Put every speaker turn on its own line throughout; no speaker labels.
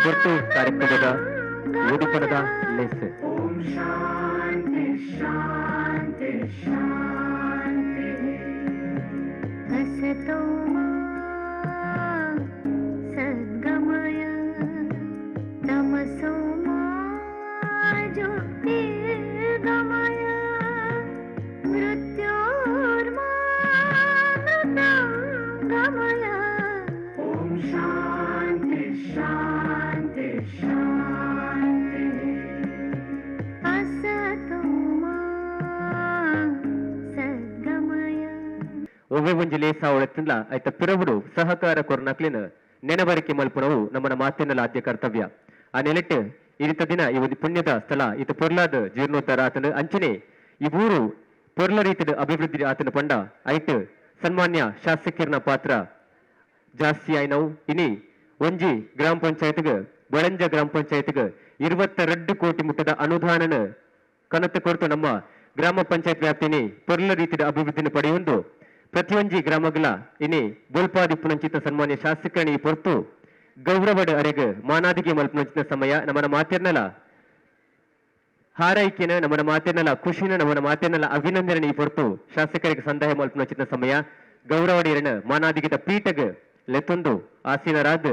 ಹೊರತು ಕಾರ್ಯಕ್ರಮದ ಉಡುಪನದ ಲೆಸ್
हसतो मा सद्गमय तमसो मा ज्योतिर्गमय मृत्योर्मा
ಒವ್ವೆ ಒಂಜಿ ಲೇಸ ಅವಳತ್ತಿನ ಐತ ಪಿರವುಡು ಸಹಕಾರ ಕೊರ್ನಕ್ಲಿನ ನೆನವರಿಕೆ ಮಲ್ಪುನವು ನಮ್ಮನ ಮಾತಿನ ಆದ್ಯ ಕರ್ತವ್ಯ. ಆ ನೆಲೆಟ್ ಇರಿತ ದಿನ ಈ ಒಂದು ಪುಣ್ಯದ ಸ್ಥಳ, ಇತ ಪೊರ್ಲಾದ ಜೀರ್ಣೋದ್ಧಾರ ಆತನ ಅಂಚನೆ, ಈ ಊರು ಪೊರ್ಲ ರೀತಿಯ ಅಭಿವೃದ್ಧಿ ಆತನ ಪಂಡ ಐಟ್ ಸನ್ಮಾನ್ಯ ಶಾಸಕಿರ್ನ ಪಾತ್ರ ಜಾಸ್ತಿ ಆಯ್ನವು. ಇನಿ ಒಂಜಿ ಗ್ರಾಮ ಪಂಚಾಯತ್ಗೆ, ಬಳಂಜ ಗ್ರಾಮ ಪಂಚಾಯತ್ಗೆ ಇರುವತ್ತೆರಡು ಕೋಟಿ ಮುಟ್ಟದ ಅನುದಾನನ ಕನತ್ತು ಕೊರತು ನಮ್ಮ ಗ್ರಾಮ ಪಂಚಾಯತ್ ವ್ಯಾಪ್ತಿನಿ ಪೊರ್ಲ ರೀತಿಯ ಅಭಿವೃದ್ಧಿನ ಪಡೆಯೊಂದು ಪ್ರತಿಯೊಂಜಿ ಗ್ರಾಮಗಳ ಇನಿ ಬೋಲ್ಪಾದಿಪ್ಪುನಂಚಿತ ಸನ್ಮಾನ್ಯ ಶಾಸಕರಣಿ ಪೊರ್ತು ಗೌರವಡ ಅರೆಗ ಮಾನಾದಿಗೆ ಮಲ್ಪುನಂಚಿತ ಸಮಯ ನಮ್ಮನ ಮಾತಿರ್ನಲ. ಹಾರೈಕೆನ ನಮ್ಮನ ಮಾತಿನಲ್ಲ ಖುಷಿನ ನಮ್ಮನ ಮಾತಿನಲ್ಲ ಅಭಿನಂದನೆ ಈ ಹೊರತು ಶಾಸಕರಿಗೆ ಸಂದಾಯ ಮಲ್ಪನಚಿನ ಸಮಯ. ಗೌರವಡಿಯರನ ಮಾನಾದಿಗಿದ ಪೀಠಗ ಲೆತ್ತೊಂದು ಆಸೀನರಾದ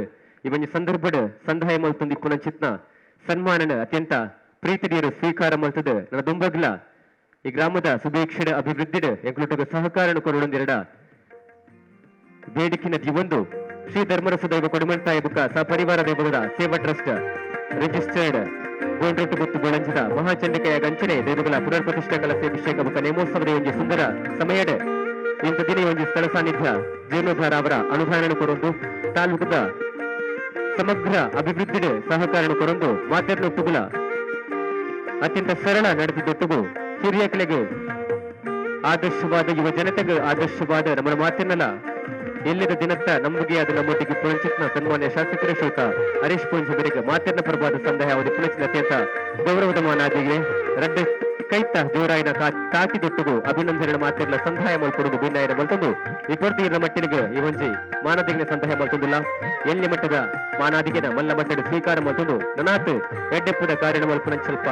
ಇವನ್ ಸಂದರ್ಭದ ಸಂದಾಯ ಮಲ್ತುಂದಿ ಪುನಂಚಿತ್ನ ಸನ್ಮಾನನ ಅತ್ಯಂತ ಪ್ರೀತಿಡಿಯರು ಸ್ವೀಕಾರ ಮಲ್ತದ ನನ್ನ ದುಂಬಗ್ಲ ಈ ಗ್ರಾಮದ ಸುಭೇಕ್ಷಣ ಅಭಿವೃದ್ಧಿಡ್ ಎಂಕ್ಲುಟಗ ಸಹಕಾರಣ ಕೊರೊಂದಿರಡ ಬೇಡಿಕಿನ ಜೀವಂದು ಶ್ರೀ ಧರ್ಮರಸ ದೈವ ಕೊಡಮಂತಾಯ ಬುಕ್ಕ ಸಪರಿವಾರ ದೈವದ ಸೇವಾ ಟ್ರಸ್ಟ್ ರಿಜಿಸ್ಟರ್ಡ್. ಗೋಂಡ್ರಟ್ಟು ಮತ್ತು ಬೆಳಂಜದ ಮಹಾಚಂಡಿಕೆಯ ಗಂಚನೆ ದೇವಗಳ ಪುನರ್ ಕಲಸೆ ಅಭಿಷೇಕ ಬುಕ್ಕ ನೇಮೋತ್ಸವದ ಒಂದು ಸುಂದರ ಸಮಯಡ್. ಇಂಥ ದಿನ ಒಂದು ಸ್ಥಳ ಸಾನ್ನಿಧ್ಯ ಜೀರ್ಣೋದ್ಧಾರ ಅವರ ಅನುದಾನ ಕೊರೊಂದು, ತಾಲೂಕದ ಸಮಗ್ರ ಅಭಿವೃದ್ಧಿಗೆ ಸಹಕಾರಣ ಕೊರೊಂದು, ಮಾತೆರ್ನೊಟ್ಟುಗುಲ. ಅತ್ಯಂತ ಸರಳ ನಡೆದಿದ್ದೊಟ್ಟುಗು ಹಿರಿಯ ಕಲೆಗೆ ಆದರ್ಶವಾದ ಯುವ ಜನತೆಗೆ ಆದರ್ಶವಾದ ನಮ್ಮ ಮಾತಿನಲ್ಲ. ಎಲ್ಲಿದ ದಿನತ್ತ ನಮಗೆ ಅದು ನಮ್ಮೊಟ್ಟಿಗೆ ಪುಣಚಿತ್ನ ಸನ್ಮಾನ್ಯ ಶಾಸಕರ ಶೋಕ. ಹರೀಶ್ ಪುಂಜಬರಿಗೆ ಮಾತಿನ ಪರವಾದ ಸಂದೇಹ ಅವಧಿ ಪುಣಚಿನ ಅತ್ಯಂತ ಗೌರವದ ಮಾನಾದಿಗೆ ರಡ್ಡ ಕೈತ ಜೋರಾಯಿನ ಕಾಕಿದೊಟ್ಟುಗು ಅಭಿನಂದನೆ ಮಾತಿರಲ ಸಂದಾಯ ಮಲ್ಕೊಡುದು ಭಿನ್ನಾಯನ ಮಲ್ತೊಂದು ಈ ಇರುವ ಮಟ್ಟಿನಿಗೆ ಈ ಒಂಜಿ ಮಾನದಿಗಿನ ಸಂದಾಯ ಎಲ್ಲಿ ಮಟ್ಟದ ಮಾನಾದಿಗಿನ ಮಲ್ಲ ಮಟ್ಟದ ಸ್ವೀಕಾರ ಮಲ್ತೊಂದು ನನಾತು ಎಡ್ಡೆಪ್ಪುದ ಕಾರ್ಯ ಮಲ್ಪುನ ಸ್ವಲ್ಪ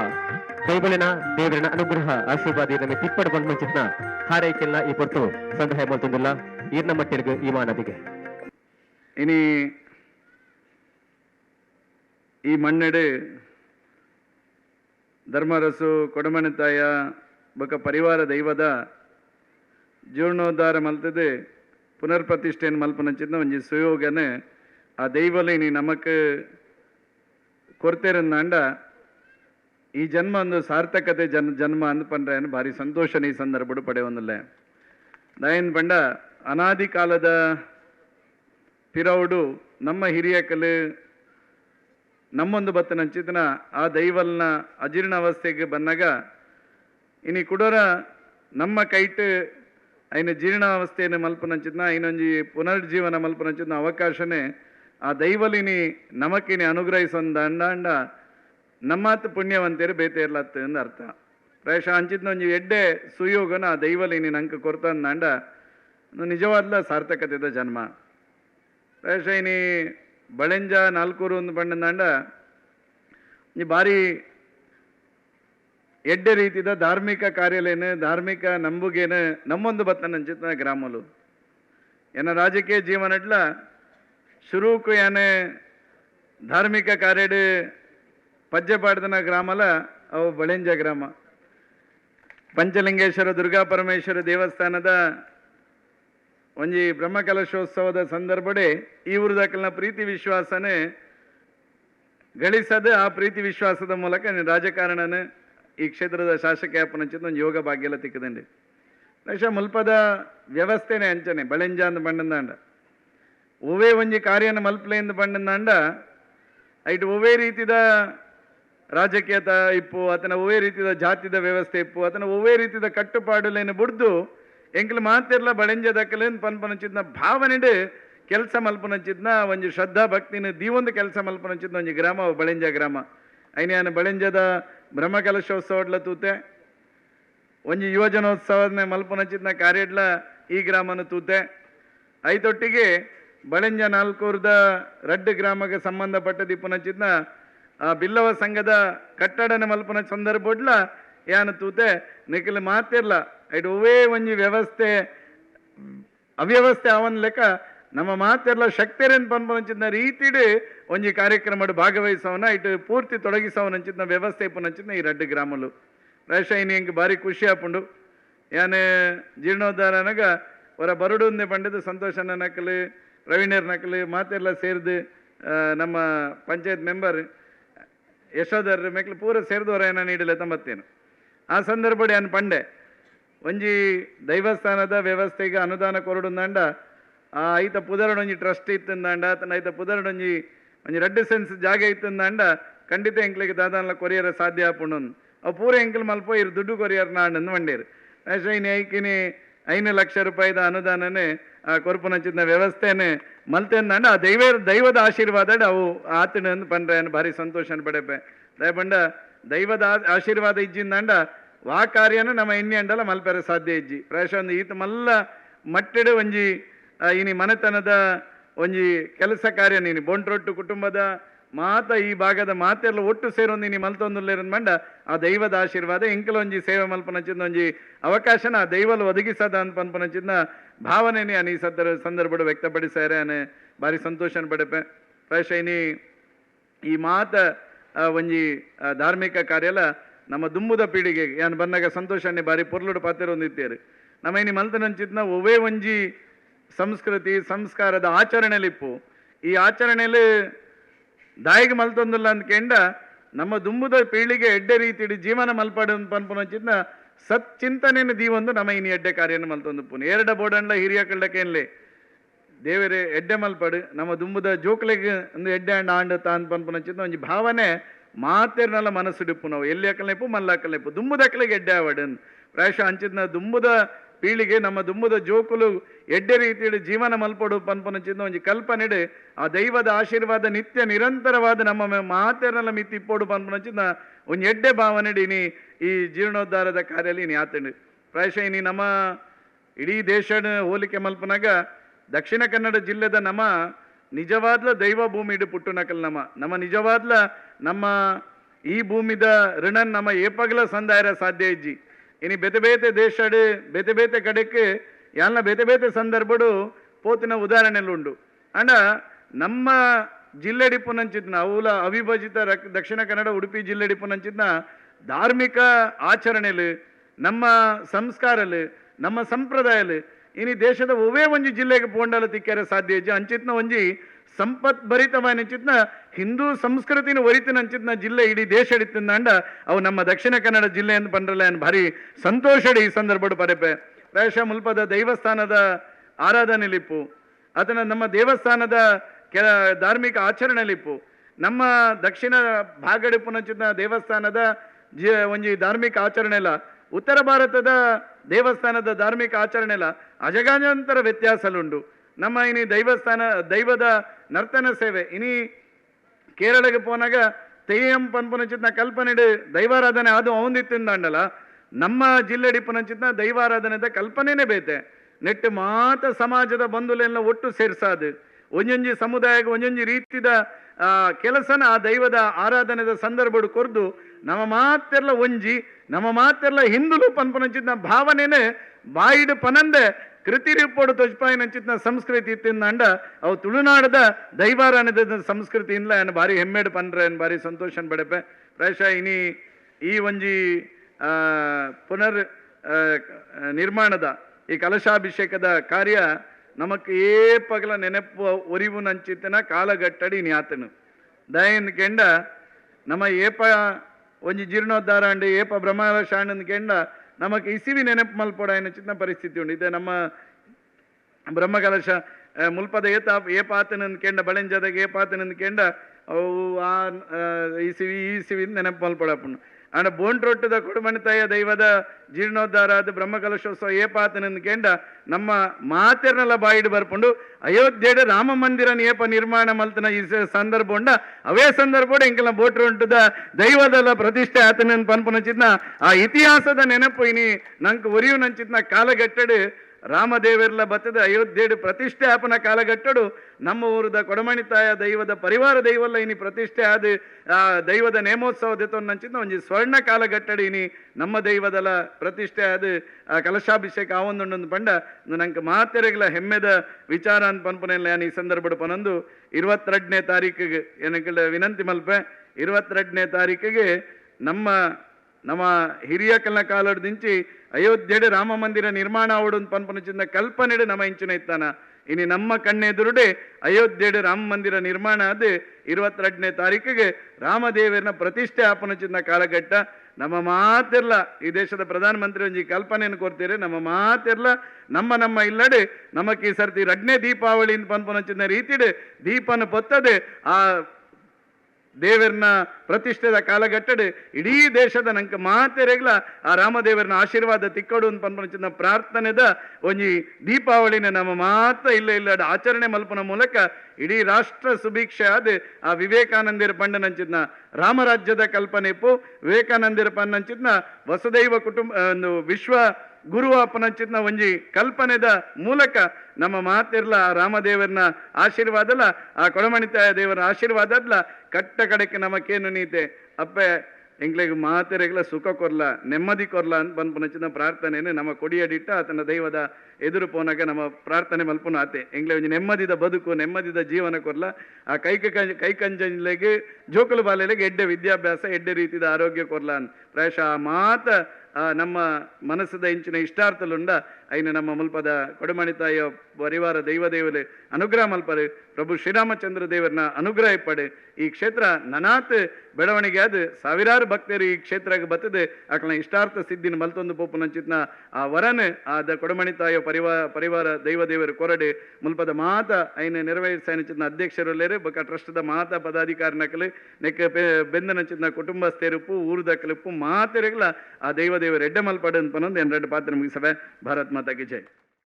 ದೈವಲಿನ ದೇವರಿನ ಅನುಗ್ರಹ ಆಶೀರ್ವಾದ ನಮಗೆ ತಿಪ್ಪಡ ಬಂದ್ ಮುಂಚಿತ್ನ ಹಾರೈಕೆಲ್ಲ ಈ ಹೊರತು ಸಂದೇಹ ಮಲ್ತೊಂದಿಲ್ಲ ಈರ್ನ ಮಟ್ಟಿಗೆ ಈ ಮಾನದಿಗೆ
ഇനി ಈ ಮಣ್ಣೆಡೆ ಧರ್ಮರಸು ಕೊಡಮಣತಾಯ ಬಕ ಪರಿವಾರ ದೈವದ ಜೀರ್ಣೋದ್ಧಾರ ಮಲ್ತದೆ. ಪುನರ್ ಮಲ್ಪನ ಚಿನ್ನ ಒಂಜಿ ಸುಯೋಗನೆ ಆ ದೈವಲಿ ನೀ ನಮಕ್ ಕೊರ್ತೆರಂದಾಂಡ ಈ ಜನ್ಮ ಒಂದು ಸಾರ್ಥಕತೆ ಜನ್, ಜನ್ಮ ಅಂದ್ ಪಂಡ್ರೆ ಭಾರಿ ಸಂತೋಷ ಈ ಸಂದರ್ಭಡು ಪಡೆಯೊಂದಿಲ್ಲ ನಾಯನ್ ಪಂಡ, ಅನಾದಿ ಕಾಲದ ಪಿರೌಡು ನಮ್ಮ ಹಿರಿಯಕಲು ನಮ್ಮೊಂದು ಬತ್ತನ ಚಿತನ ಆ ದೈವಲ್ನ ಅಜೀರ್ಣ ಅವಸ್ಥೆಗೆ ಬಂದಾಗ ಇನಿ ಕುಡೋರ ನಮ್ಮ ಕೈಟ್ ಐನ ಜೀರ್ಣಾವಸ್ಥೆಯನ್ನು ಮಲ್ಪನಂಚಿದ್ನ ಇನ್ನೊಂಜಿ ಪುನರ್ಜೀವನ ಮಲ್ಪನಂಚಿದ್ನ ಅವಕಾಶನೇ ಆ ದೈವಲಿನಿ ನಮಕಿನಿ ಅನುಗ್ರಹಿಸೊಂದ ನಮ್ಮತ್ ಪುಣ್ಯವಂತೇರು ಬೇತೆ ಇರ್ಲತ್ತೆ ಅಂದ ಅರ್ಥ. ಪ್ರಾಯಶಃ ಅಂಚಿದ್ನ ಒಂದು ಎಡ್ಡೆ ಸುಯೋಗನ ಆ ದೈವಲಿನಿ ಅಂಕ ಕೊರ್ತಂದಾಂಡ ನಿಜವಾದ್ಲ ಸಾರ್ಥಕತೆದ ಜನ್ಮ. ಪ್ರಾಯಶಃ ಇನಿ ಬಳೆಂಜ ನಾಲ್ಕೂರು ಒಂದು ಬಣ್ಣದಾಂಡ ಈ ಭಾರಿ ಎಡ್ಡೆ ರೀತಿದ ಧಾರ್ಮಿಕ ಕಾರ್ಯಾಲಯನ, ಧಾರ್ಮಿಕ ನಂಬುಗೇನ, ನಮ್ಮೊಂದು ಬತ್ತನ ಅಂಚಿತ್ನ ಗ್ರಾಮಲು. ಏನ ರಾಜಕೀಯ ಜೀವನಡ್ಲ ಶುರುಕು ಏನೇ ಧಾರ್ಮಿಕ ಕಾರ್ಯಡ್ ಪಜ್ಜೆ ಪಾಡ್ದನ ಗ್ರಾಮಲ, ಅವು ಬಳೆಂಜ ಗ್ರಾಮ. ಪಂಚಲಿಂಗೇಶ್ವರ, ದುರ್ಗಾ ಪರಮೇಶ್ವರ ದೇವಸ್ಥಾನದ ಒಂಜಿ ಬ್ರಹ್ಮಕಲಶೋತ್ಸವದ ಸಂದರ್ಭಡೆ ಈ ಊರದಕಲ್ನ ಪ್ರೀತಿ ವಿಶ್ವಾಸನೇ ಗಳಿಸದೆ ಆ ಪ್ರೀತಿ ವಿಶ್ವಾಸದ ಮೂಲಕ ರಾಜಕಾರಣನ ಈ ಕ್ಷೇತ್ರದ ಶಾಸಕ ಯಾಪನಂಚಿದ ಒಂದು ಯೋಗ ಭಾಗ್ಯಲ ತಿಕ್ಕದಂಡಿ. ಬಹುಶಃ ಮುಲ್ಪದ ವ್ಯವಸ್ಥೆನೇ ಅಂಚನೆ, ಬಳೆಂಜ ಅಂದ ಬಣ್ಣದಾಂಡ ಒವೇ ಒಂಜಿ ಕಾರ್ಯನ ಮಲ್ಪಲೆಯಿಂದ ಬಣ್ಣದಾಂಡ ಐಟ್ ಒವೇ ರೀತಿದ ರಾಜಕೀಯತ ಇಪ್ಪು, ಆತನ ಒವೇ ರೀತಿಯ ಜಾತಿದ ವ್ಯವಸ್ಥೆ ಇಪ್ಪು, ಆತನ ಒವೇ ರೀತಿದ ಕಟ್ಟುಪಾಡುಲೇನು ಬುಡ್ದು ಎಂಕಲ್ ಮಾತಿರ್ಲ ಬಳೆಂಜದಕ್ಕಲೇನು ಪನ್ಪನಂಚಿದ್ನ ಭಾವನೆಡೆ ಕೆಲಸ ಮಲ್ಪನಂಚಿದ್ನ ಒಂಜಿ ಶ್ರದ್ಧಾ ಭಕ್ತಿನ ದೀವೊಂದು ಕೆಲಸ ಮಲ್ಪನಂಚಿದ್ನ ಒಂಜಿ ಗ್ರಾಮ ಬಳೆಂಜ ಗ್ರಾಮ. ಬಳಂಜದ ಬಳೆಂಜದ ಬ್ರಹ್ಮಕಲಶೋತ್ಸವಡ್ಲ ತೂತೆ, ಒಂಜಿ ಯುವಜನೋತ್ಸವದ ಮಲ್ಪನಂಚಿದ್ನ ಕಾರ್ಯಡ್ಲ ಈ ಗ್ರಾಮನ ತೂತೆ. ಐತೊಟ್ಟಿಗೆ ಬಳೆಂಜ ನಾಲ್ಕೂರ್ದ ರಡ್ಡು ಗ್ರಾಮಕ್ಕೆ ಸಂಬಂಧಪಟ್ಟ ದಿಪ್ಪುನಂಚಿದ್ನ ಆ ಬಿಲ್ಲವ ಸಂಘದ ಕಟ್ಟಡನ ಮಲ್ಪನ ಸಂದರ್ಭಡ್ಲ ಯಾನ ತೂತೆ ನಿಖಿಲ್ ಮಾತಿರ್ಲ ಐಟ್ ಒವೇ ಒಂಜಿ ವ್ಯವಸ್ಥೆ, ಅವ್ಯವಸ್ಥೆ ಅವನ್ ಲೆಕ್ಕ, ನಮ್ಮ ಮಾತೆಲ್ಲ ಶಕ್ತಿರೇನ್ ಪನ್ಪನಂಚಿದ್ನ ರೀತಿಡ್ ಒಂಜಿ ಕಾರ್ಯಕ್ರಮ ಭಾಗವಹಿಸವನ ಇಟ್ಟು ಪೂರ್ತಿ ತೊಡಗಿಸವನಂಚಿದ್ನ ವ್ಯವಸ್ಥೆ ಇಪ್ಪನಂಚಿದ್ನ ಈ ರಡ್ಡು ಗ್ರಾಮಲು ಪ್ರಾಯಶಃ ಇನ್ನು ಹೆಂಗೆ ಭಾರಿ ಖುಷಿ ಆಪುಂಡು. ಯಾನೆ ಜೀರ್ಣೋದ್ಧಾರನಾಗ ಅವರ ಬರಡುಂದೆ ಪಂಡಿತ ಸಂತೋಷನ ನಕಲು, ರವೀಣರ್ ನಕಲು ಮಾತೆಲ್ಲ ಸೇರಿದು ನಮ್ಮ ಪಂಚಾಯತ್ ಮೆಂಬರ್ ಯಶೋಧರ್ ಮೆಕ್ಲು ಪೂರ ಸೇರಿದವರ ಏನ ನೀಡಲೆ ತಂಬತ್ತೇನು ಆ ಸಂದರ್ಭಡಿ ಅನ್ ಪಂಡೆ, ಒಂಜಿ ದೈವಸ್ಥಾನದ ವ್ಯವಸ್ಥೆಗೆ ಅನುದಾನ ಕೊರಡುಂದಾಂಡ, ಆ ಐತ ಪುದರಡೊಂಜಿ ಟ್ರಸ್ಟ್ ಇತ್ತಂದಾಂಡ, ಆತನ ಐತ ಪುದರಡೊಂಜಿ ಒಂಜಿ ರಡ್ಡು ಸೆನ್ಸ್ ಜಾಗ ಇತ್ತಂದಾಂಡ, ಖಂಡಿತ ಎಂಕ್ಲಿಗೆ ದಾದಾನ್ಲ ಕೊರಿಯರ ಸಾಧ್ಯ ಆಪುಂಡು ಅವು ಪೂರ ಎಂಕಲ್ ಮಲ್ಪ ಇರು ದುಡ್ಡು ಕೊರಿಯರ್ ನಾಂಡ್ ಮಂಡೇರು. ಐಕಿನಿ ಐನು ಲಕ್ಷ ರೂಪಾಯಿದ ಅನುದಾನನೇ, ಆ ಕೊರ್ಪುನಂಚಿನ ವ್ಯವಸ್ಥೆನೇ ಮಲ್ತೆಂದಾಂಡ ಆ ದೈವ ದೈವದ ಆಶೀರ್ವಾದ ಅವು ಆತನ ಪಂಡ್ರೆ ಭಾರಿ ಸಂತೋಷ ಪಡೆಪೆ ದಯಪಂಡ, ದೈವದ ಆಶೀರ್ವಾದ ಇಜ್ಜಿಂದಂಡ ವಾ ಕಾರ್ಯನ ನಮ್ಮ ಎಣ್ಣೆ ಅಂಡಲ್ಲ ಮಲ್ಪೆರೆ ಸಾಧ್ಯ ಇಜ್ಜಿ. ಪ್ರಾಯಶಃ ಒಂದು ಈತ ಮಲ್ಲ ಮಟ್ಟೆಡೆ ಒಂಜಿ ಇನಿ ಮನೆತನದ ಒಂಜಿ ಕೆಲಸ ಕಾರ್ಯ ನೀನು. ಬೊಂಟ್ರೊಟ್ಟು ಕುಟುಂಬದ ಮಾತ, ಈ ಭಾಗದ ಮಾತೆಲ್ಲ ಒಟ್ಟು ಸೇರೊಂದು ನೀನು ಮಲ್ತೊಂದುಲ್ಲೇರನ್ ಮಂಡ, ಆ ದೈವದ ಆಶೀರ್ವಾದ ಎಂಕಲ ಒಂಜಿ ಸೇವೆ ಮಲ್ಪನಚಿಂದ ಒಂಜಿ ಅವಕಾಶನ, ಆ ದೈವಲು ಒದಗಿಸದ ಅಂತ ಪನ್ಪನಂಚಿನ ಭಾವನೆನೇ ಅನಿ ಸದರ ಸಂದರ್ಭ ವ್ಯಕ್ತಪಡಿಸ್ಯಾರೆ ಅನೆ ಭಾರಿ ಸಂತೋಷನ ಪಡೆಪೆ ಪ್ರಾಯಶಃ ಇನಿ ಈ ಮಾತ ಒಂಜಿ ಧಾರ್ಮಿಕ ಕಾರ್ಯಲ ನಮ್ಮ ದುಂಬುದ ಪೀಳಿಗೆ ಏನು ಬಂದಾಗ ಸಂತೋಷನೇ ಬಾರಿ ಪೊರ್ಲುಡು ಪಾತ್ರ ಹೊಂದಿತ್ತೇರು. ನಮ್ಮ ಇನಿ ಮಲ್ತನಂಚಿತ್ನ ಒವೇ ಒಂಜಿ ಸಂಸ್ಕೃತಿ, ಸಂಸ್ಕಾರದ ಆಚರಣೆಲಿಪ್ಪು. ಈ ಆಚರಣೆಲಿ ದಾಯಿಗೆ ಮಲ್ತೊಂದಿಲ್ಲ ಅಂದ್ಕೆಂಡ ನಮ್ಮ ದುಂಬುದ ಪೀಳಿಗೆ ಎಡ್ಡೆ ರೀತಿಡಿ ಜೀವನ ಮಲ್ಪಾಡು ಪನ್ಪುನಂಚಿತ್ನ ಸತ್ ಚಿಂತನೆನ ದೀವೊಂದು ನಮ ಇನಿ ಎಡ್ಡೆ ಕಾರ್ಯನ ಮಲ್ತೊಂದು ಪುನ ಎರಡ ಬೋಡಂಡ್ಲ, ಹಿರಿಯ ಕಳ್ಳಕೇನ್ಲೆ ದೇವರೇ, ಎಡ್ಡೆ ಮಲ್ಪಡು. ನಮ್ಮ ದುಂಬುದ ಜೋಕ್ಲೆಗೆ ಒಂದು ಎಡ್ಡೆ ಅಂಡ ಆಂಡ ತಾನ್ ಪನ್ಪನಂಚಿದ್ನ ಒಂಜಿ ಭಾವನೆ, ಮಾತೇರ್ನಲ್ಲ ಮನಸ್ಸುಡಿಪ್ಪು ನಾವು ಎಲ್ಲಿ ಅಕ್ಕಲೆಪ್ಪು ಮಲ್ಲಕ್ಕಲೆಪ್ಪು ದುಂಬುದ ಅಕ್ಕಲೆಗೆ ಎಡ್ಡೆ ಆವಡನ್. ಪ್ರಾಯಶಃ ಅಂಚಿದ ದುಂಬುದ ಪೀಳಿಗೆ ನಮ್ಮ ದುಮ್ಮದ ಜೋಕುಲು ಎಡ್ಡೆ ರೀತಿಯಲ್ಲಿ ಜೀವನ ಮಲ್ಪಡು ಪನ್ಪನಂಚಿದ್ನ ಒಂಜಿ ಕಲ್ಪನೆಡೆ ಆ ದೈವದ ಆಶೀರ್ವಾದ ನಿತ್ಯ ನಿರಂತರವಾದ ನಮ್ಮ ಮೆ- ಮಿತಿ ಇಪ್ಪೋಡು ಪನ್ಪನ ಪನ್ಪನಂಚಿದ್ನ ಒಂಜಿ ಎಡ್ಡೆ ಭಾವನೆಡೆ ಈ ಜೀರ್ಣೋದ್ಧಾರದ ಕಾರ್ಯಲ್ಲಿ ಇನಿ ಆತಂಡು. ಪ್ರಾಯಶಃ ಇನಿ ನಮ್ಮ ಇಡೀ ದೇಶನ ಹೋಲಿಕೆ ಮಲ್ಪನಾಗ ದಕ್ಷಿಣ ಕನ್ನಡ ಜಿಲ್ಲೆದ ನಮ್ಮ ನಿಜವಾದ್ಲ ದೈವ ಭೂಮಿ ಇಡು ನಕಲ್ ನಮ್ಮ. ನಮ್ಮ ನಿಜವಾದ್ಲ ನಮ್ಮ ಈ ಭೂಮಿದ ಋಣನ್ ನಮ್ಮ ಏಪಗಲ ಸಂದಾಯರ ಸಾಧ್ಯ ಇಜ್ಜಿ. ಇನಿ ಬೇತೆ ಬೇತೆ ದೇಶಡ್ ಬೇತೆ ಬೇತೆ ಕಡೆಕ್ಕೆ ಎಲ್ಲ ಬೇತೆ ಬೇತೆ ಸಂದರ್ಭಡು ಪೋತಿನ ಉದಾಹರಣೆಲು ಅಂಡ ನಮ್ಮ ಜಿಲ್ಲೆ ಡಿಪ್ಪುನಂಚಿದ್ನ ಅವುಲ ಅವಿಭಜಿತ ದಕ್ಷಿಣ ಕನ್ನಡ, ಉಡುಪಿ ಜಿಲ್ಲೆ ಡಿಪ್ಪುನಂಚಿದ್ನ ಧಾರ್ಮಿಕ ಆಚರಣೆಲು, ನಮ್ಮ ಸಂಸ್ಕಾರಲು, ನಮ್ಮ ಸಂಪ್ರದಾಯಲು, ಇನಿ ದೇಶದ ಒವೇ ಒಂಜಿ ಜಿಲ್ಲೆಗೆ ಪೋಂಡಲ ತಿಕ್ಕರೆ ಸಾಧ್ಯ ಅಂಚಿತ್ನ ಒಂಜಿ ಅಂಚಿತ್ನ ಹಿಂದೂ ಸಂಸ್ಕೃತಿನ ಒರಿತಿನಂಚಿತ್ನ ಜಿಲ್ಲೆ ಇಡೀ ದೇಶ ಹಿಡಿತಿಂದಾಂಡ ಅವು ನಮ್ಮ ದಕ್ಷಿಣ ಕನ್ನಡ ಜಿಲ್ಲೆ ಅಂತ ಬಂದ್ರಲ್ಲ ಏನ್ ಭಾರಿ ಸಂತೋಷಡಿ ಈ ಸಂದರ್ಭ ಪರೆಪೆ ಪ್ರಾಯಶಃ ಮುಲ್ಪದ ದೈವಸ್ಥಾನದ ಆರಾಧನೆಲಿಪ್ಪು ಅದನ್ನ ನಮ್ಮ ದೇವಸ್ಥಾನದ ಕೆಲ ಧಾರ್ಮಿಕ ಆಚರಣೆ ಲಿಪ್ಪು, ನಮ್ಮ ದಕ್ಷಿಣ ಭಾಗಡಿಪ್ಪುನಂಚಿನ ದೇವಸ್ಥಾನದ ಜಿ, ಒಂಜಿ ಧಾರ್ಮಿಕ ಆಚರಣೆಲ ಉತ್ತರ ಭಾರತದ ದೇವಸ್ಥಾನದ ಧಾರ್ಮಿಕ ಆಚರಣೆಲ ಅಜಗಾಜಾಂತರ ವ್ಯತ್ಯಾಸಲುಂಡು. ನಮ್ಮ ಇನಿ ದೈವಸ್ಥಾನ ದೈವದ ನರ್ತನ ಸೇವೆ. ಇನಿ ಕೇರಳಗೆ ಪೋನಾಗ ತೆಯ್ಯಂ ಪನ್ಪುನಚಿತ್ನ ಕಲ್ಪನೆಡು ದೈವಾರಾಧನೆ ಅದು ಅವಂದಿತ್ತಿಂದಾಂಡಲ ನಮ್ಮ ಜಿಲ್ಲೆ ಪುನಂಚಿತ್ನ ದೈವಾರಾಧನೆದ ಕಲ್ಪನೆನೇ ಬೇತೆ. ನೆಟ್ಟು ಮಾತ ಸಮಾಜದ ಬಂಧುಲೆಲ್ಲ ಒಟ್ಟು ಸೇರ್ಸಾದು. ಒಂಜೊಂಜಿ ಸಮುದಾಯಕ್ಕೆ ಒಂಜೊಂಜಿ ರೀತಿದ ಕೆಲಸನ ಆ ದೈವದ ಆರಾಧನೆದ ಸಂದರ್ಭಡು ಕೊರ್ದು ನಮ್ಮ ಮಾತೆಲ್ಲ ಒಂಜಿ, ನಮ್ಮ ಮಾತೆಲ್ಲ ಹಿಂದುಲು ಪನ್ಪುನಂಚಿತ್ನ ಭಾವನೆನೇ ಬಾಯಿಡು ಪನಂದೆ ಕೃತಿ ರೂಪೋಡು ತೊಜ್ಪಾಯಿನಂಚಿತ್ನ ಸಂಸ್ಕೃತಿ ಇತ್ತಿಂದ ಅವು ತುಳುನಾಡದ ದೈವಾರಾಣದ ಸಂಸ್ಕೃತಿ ಇಲ್ಲ ಏನು ಭಾರಿ ಹೆಮ್ಮೆಡ್ ಪನ್ರೆ, ಏನು ಭಾರಿ ಸಂತೋಷ ಪಡೆಪೆ ಪ್ರಾಯಶಃ ಇನಿ ಈ ಒಂಜಿ ಪುನರ್ ನಿರ್ಮಾಣದ, ಈ ಕಲಶಾಭಿಷೇಕದ ಕಾರ್ಯ ನಮಕ್ ಪಗಲ ನೆನಪು ಒರಿವು ನಂಚಿತ್ತಿನ ಕಾಲಗಟ್ಟಡಿ ನ್ಯಾತನು. ದಯನ್ ಕೆಂಡ, ನಮ್ಮ ಏಪ ಒಂಜಿ ಜೀರ್ಣೋದ್ಧಾರ ಅಂಡ, ಏಪ ಬ್ರಹ್ಮಶಾಂಡ್ ಕೆಂಡ ನಮಕ್ ಇಸಿವಿ ನೆನಪು ಮಲ್ಪಡ ಏನು ಚಿತ್ತ ಪರಿಸ್ಥಿತಿ ಇದೆ ನಮ್ಮ ಬ್ರಹ್ಮಕಲಶ ಮುಲ್ಪದ ಏತ, ಏ ಪಾತನಂದು ಕೆಂಡ ಬಳೆಂಜದಾಗ ಏಪಾತನಂದ್ ಕೆಂಡ, ಅವು ಆ ಇಸಿವಿ, ಈ ಇಸಿವಿ ನೆನಪು ಮಲ್ಪಡಪ್ಪನು ಆಂಡ ಬೋಂಟ್ರೊಟ್ಟದ ಕೊಡುಮಣಿತಾಯ ದೈವದ ಜೀರ್ಣೋದ್ಧಾರ ಅದು ಬ್ರಹ್ಮಕಲಶೋತ್ಸವ ಏಪಾತನಂದ್ ಕೆಂಡ ನಮ್ಮ ಮಾತೆರ್ನೆಲ್ಲ ಬಾಯಿಡು ಬರ್ಕೊಂಡು ಅಯೋಧ್ಯೆಡ್ ರಾಮ ಮಂದಿರ ಏಪ ನಿರ್ಮಾಣ ಮಲ್ತನ ಈ ಸಂದರ್ಭ ಉಂಡ. ಅವೇ ಸಂದರ್ಭ ಎಂಕೆಲ್ಲ ಬೋಟ್ರೊಂಟದ ದೈವದಲ್ಲ ಪ್ರತಿಷ್ಠೆ ಆತನ ಪನ್ಪುನಚಿದ್ನ ಆ ಇತಿಹಾಸದ ನೆನಪು ಇನಿ ನಂಗೆ ಒರಿಯು ನಂಚಿದ್ನ ಕಾಲಗಟ್ಟಡು ರಾಮದೇವರ್ಲ ಬತ್ತದ ಅಯೋಧ್ಯೆಡು ಪ್ರತಿಷ್ಠಾಪನ ಕಾಲಘಟ್ಟಡು ನಮ್ಮ ಊರದ ಕೊಡಮಣಿತಾಯ ದೈವದ ಪರಿವಾರ ದೈವಲ್ಲ ಇನಿ ಪ್ರತಿಷ್ಠೆ ಆದ, ಆ, ದೈವದ ನೇಮೋತ್ಸವ ನಂಚಿನ ಒಂಜಿ ಸ್ವರ್ಣ ಕಾಲಘಟ್ಟಡು ಇನಿ ನಮ್ಮ ದೈವದಲ ಪ್ರತಿಷ್ಠೆ ಆದ, ಆ, ಕಲಶಾಭಿಷೇಕ ಆವೊಂದುಂಡೊಂದು ಪಂಡ ನಂಗೆ ಮಾತೆರೆಗಲ ಹೆಮ್ಮೆದ ವಿಚಾರ ಅಂತ ಪನ್ಪನೆಲ್ಲ ಈ ಸಂದರ್ಭಡು ಪನೊಂದು, ಇರುವತ್ತೆರಡನೇ ತಾರೀಕಿಗೆ ಏನಕ್ಕೆ ವಿನಂತಿ ಮಲ್ಪೆ, ಇರುವತ್ತೆರಡನೇ ತಾರೀಕಿಗೆ ನಮ್ಮ ನಮ್ಮ ಹಿರಿಯ ಕಲ್ನ ಕಾಲಡ್ದಿಂಚಿ ಅಯೋಧ್ಯೆಡೆ ರಾಮ ಮಂದಿರ ನಿರ್ಮಾಣ ಆವಡು ಪನ್ಪನಚಿಂದ ಕಲ್ಪನೆಡೆ ನಮ್ಮ ಇಂಚಿನ ಇತ್ತಾನ. ಇನಿ ನಮ್ಮ ಕಣ್ಣೆದುರುಡೆ ಅಯೋಧ್ಯೆಡೆ ರಾಮ ಮಂದಿರ ನಿರ್ಮಾಣ ಆದ ಇರುವತ್ತೆರಡನೇ ತಾರೀಕಿಗೆ ರಾಮದೇವರನ ಪ್ರತಿಷ್ಠೆ ಆಪನಚಿಂದ ಕಾಲಘಟ್ಟ. ನಮ್ಮ ಮಾತಿರ್ಲ, ಈ ದೇಶದ ಪ್ರಧಾನಮಂತ್ರಿ ಒಂಜಿ ಕಲ್ಪನೆಯನ್ನು ಕೊಡ್ತೀರಿ, ನಮ್ಮ ಮಾತಿರ್ಲ, ನಮ್ಮ ನಮ್ಮ ಇಲ್ಲಡೆ ನಮಕ್ ಈ ಸರ್ತಿ ರಡ್ನೇ ದೀಪಾವಳಿ ಪನ್ಪನಚಿಂದ ರೀತಿಡೆ ದೀಪನ ಪೊತ್ತದೆ, ಆ ದೇವರನ್ನ ಪ್ರತಿಷ್ಠೆದ ಕಾಲಘಟ್ಟಡೆ ಇಡೀ ದೇಶದ ನಂಕ ಮಾತೆರೆಗ್ಲ ಆ ರಾಮದೇವರನ ಆಶೀರ್ವಾದ ತಿಕ್ಕಡು ಅಂತ ಪ್ರಾರ್ಥನೆದ ಒಂಜಿ ದೀಪಾವಳಿನ ನಮ್ಮ ಮಾತ ಇಲ್ಲ ಇಲ್ಲ ಆಚರಣೆ ಮಲ್ಪನ ಮೂಲಕ ಇಡೀ ರಾಷ್ಟ್ರ ಸುಭಿಕ್ಷೆ ಆದ ಆ ವಿವೇಕಾನಂದರ ಪಂಡನಂಚಿದ್ನ ರಾಮರಾಜ್ಯದ ಕಲ್ಪನೆ ಪು ವಿವೇಕಾನಂದರ ಪನ್ನಂಚಿದ್ನ ವಸುದೈವ ಕುಟುಂಬ ಒಂದು ವಿಶ್ವ ಗುರು ಅಪ್ಪನಂಚಿದ್ನ ಒಂಜಿ ಕಲ್ಪನೆದ ಮೂಲಕ ನಮ್ಮ ಮಾತಿರ್ಲ, ಆ ರಾಮದೇವರನ ಆಶೀರ್ವಾದಲ ಆ ಕೊಡಮಣಿತಾಯ ದೇವರ ಆಶೀರ್ವಾದದ್ಲ ಕಟ್ಟ ಕಡೆಗೆ ನಮಕೇನು ನೀತೆ? ಅಪ್ಪೆ ಎಂಗ್ಲಿಗೆ ಮಾತೆರೆಗ್ಲ ಸುಖ ಕೊರ್ಲ, ನೆಮ್ಮದಿ ಕೊರ್ಲ ಅಂತ ಬಂದ್ಪನಚಿನ ಪ್ರಾರ್ಥನೆಯನ್ನು ನಮ್ಮ ಕೊಡಿಯಡಿಟ್ಟ ಆತನ ದೈವದ ಎದುರು ಪೋನಾಗ ನಮ್ಮ ಪ್ರಾರ್ಥನೆ ಮಲ್ಪುನ ಆತೆ ಎಂಗ್ಲೆ ಒಂಜಿ ನೆಮ್ಮದಿದ ಬದುಕು, ನೆಮ್ಮದಿದ ಜೀವನ ಕೊರ್ಲ, ಆ ಕೈಕ ಕೈಕಂಜಲೆಗೆ ಜೋಕಲು ಬಾಲೆಲೆಗೆ ಎಡ್ಡೆ ವಿದ್ಯಾಭ್ಯಾಸ, ಎಡ್ಡೆ ರೀತಿದ ಆರೋಗ್ಯ ಕೊರ್ಲ ಅಂತ. ಪ್ರಾಯಶಃ ಆ ಮಾತ ನಮ್ಮ ಮನಸ್ಸದ ಇಂಚಿನ ಇಷ್ಟಾರ್ಥಲುಂಡ ಐನ ನಮ್ಮ ಮುಲ್ಪದ ಕೊಡಮಣಿತಾಯ ಪರಿವಾರ ದೈವದೇವಲೆ ಅನುಗ್ರಹ ಮಲ್ಪರು. ಪ್ರಭು ಶ್ರೀರಾಮಚಂದ್ರ ದೇವರನ್ನ ಅನುಗ್ರಹ ಪಡೆ. ಈ ಕ್ಷೇತ್ರ ನನಾತ್ ಬೆಳವಣಿಗೆ ಆದ. ಸಾವಿರಾರು ಭಕ್ತರು ಈ ಕ್ಷೇತ್ರಕ್ಕೆ ಬತ್ತದೆ. ಆಕಳ ಇಷ್ಟಾರ್ಥ ಸಿದ್ಧಿನ ಮಲ್ತೊಂದು ಪೋಪು ನಂಚಿತ್ನ ಆ ವರನ ಆದ ಕೊಡಮಣಿತಾಯ ಪರಿವಾರ ಪರಿವಾರ ದೈವದೇವರು ಕೊರಡೆ. ಮುಲ್ಪದ ಮಾತ ಐನ ಅಧ್ಯಕ್ಷರು ಲೇರೆ ಬಕ ಟ್ರಸ್ಟ್ದ ಮಾತ ಪದಾಧಿಕಾರಿನಕಲು ನೆಕ್ಕ ಬೆಂದ ನಂಚಿತ್ನ ಕುಟುಂಬಸ್ಥೆರುಪ್ಪು ಊರುದ ಕಲುಪ್ಪು ಮಾತೆರೆಗ್ಲ ಆ ದೈವದೇವರು ಎಡ್ಡೆ ಮಲ್ಪಡೆ ಅಂತ ಪನೊಂದು ಎರಡು ಪಾತ್ರ ಮುಗಿಸವೆ. ಭಾರತ್ ಮಾತಾಗೆ ಜೈ